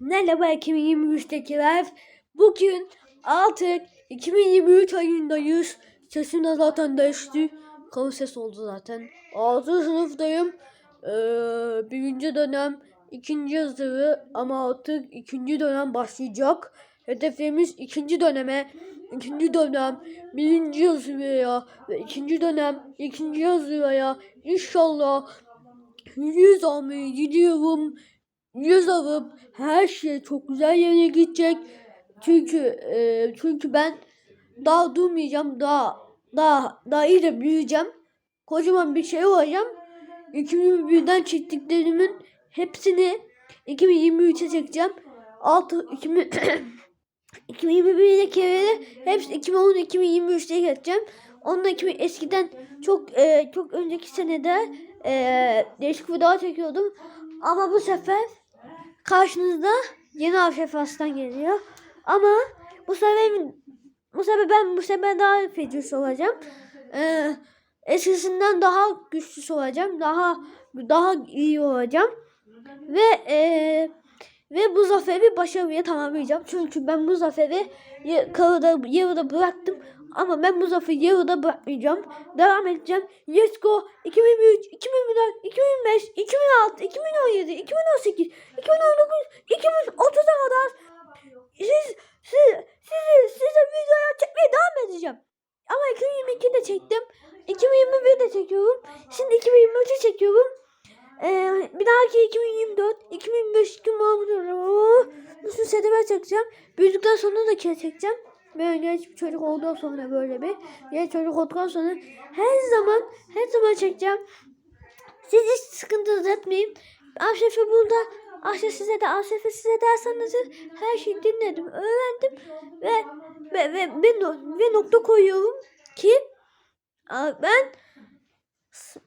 Merhaba 2023'tekiler. Bugün artık 2023 ayındayız. Sesim de zaten değişti. Kalın ses oldu zaten. 6. sınıftayım. Ee, birinci dönem ikinci yazılı ama artık ikinci dönem başlayacak. Hedefimiz ikinci döneme ikinci dönem birinci yazılıya ve ikinci dönem ikinci yazılıya inşallah yüz almayı gidiyorum. Yüz alıp her şey çok güzel yerine gidecek. Çünkü e, çünkü ben daha durmayacağım. Daha daha daha iyice büyüyeceğim. Kocaman bir şey olacağım. 2021'den çektiklerimin hepsini 2023'e çekeceğim. 6 2000 2021'dekileri hepsi 2010 2023'te geçeceğim. Onunla 2000 eskiden çok e, çok önceki senede e, değişik video çekiyordum. Ama bu sefer karşınızda yeni Avşar Aslan geliyor. Ama bu sefer bu sefer ben bu sefer daha fecus olacağım. Ee, eskisinden daha güçlü olacağım. Daha daha iyi olacağım. Ve e, ve bu zaferi başarıya tamamlayacağım. Çünkü ben bu zaferi ya- yarıda, yarıda bıraktım. Ama ben bu zaferi yarıda bırakmayacağım. Devam edeceğim. Let's go. 2003, 2004, 2005, 2006, 2017, 2018, 2019, 2030'a kadar siz, siz, sizi, size videolar çekmeye devam edeceğim. Ama 2022'de çektim. 2021'de çekiyorum. Şimdi 2023'ü çekiyorum. Ee, bir dahaki 2024, 2025, 2026 Bütün sedemer çekeceğim. Büyüdükten sonra da kere çekeceğim. Böyle genç bir çocuk olduktan sonra böyle bir genç çocuk olduktan sonra her zaman her zaman çekeceğim. Siz hiç sıkıntı etmeyin. Aşefe burada. Aşefe size de Aşefe size ders anlatır. Her şeyi dinledim, öğrendim ve ve ve, ve, ve nokta koyuyorum ki ben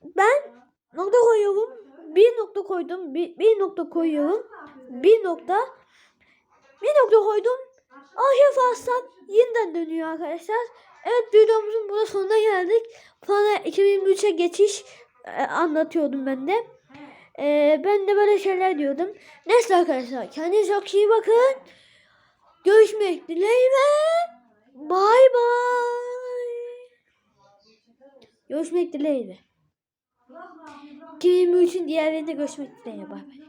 ben nokta koyuyorum. Bir nokta koydum. Bir, bir nokta koyuyorum. Bir nokta bir nokta koydum. Aşefe Aslan yeniden dönüyor arkadaşlar. Evet videomuzun burada sonuna geldik. Sonra 2023'e geçiş e, anlatıyordum ben de. E, ben de böyle şeyler diyordum. Neyse arkadaşlar kendinize çok iyi bakın. Görüşmek dileğiyle. Bay bay. Görüşmek dileğiyle. 2023'ün diğerlerinde görüşmek dileğiyle. Bay bay.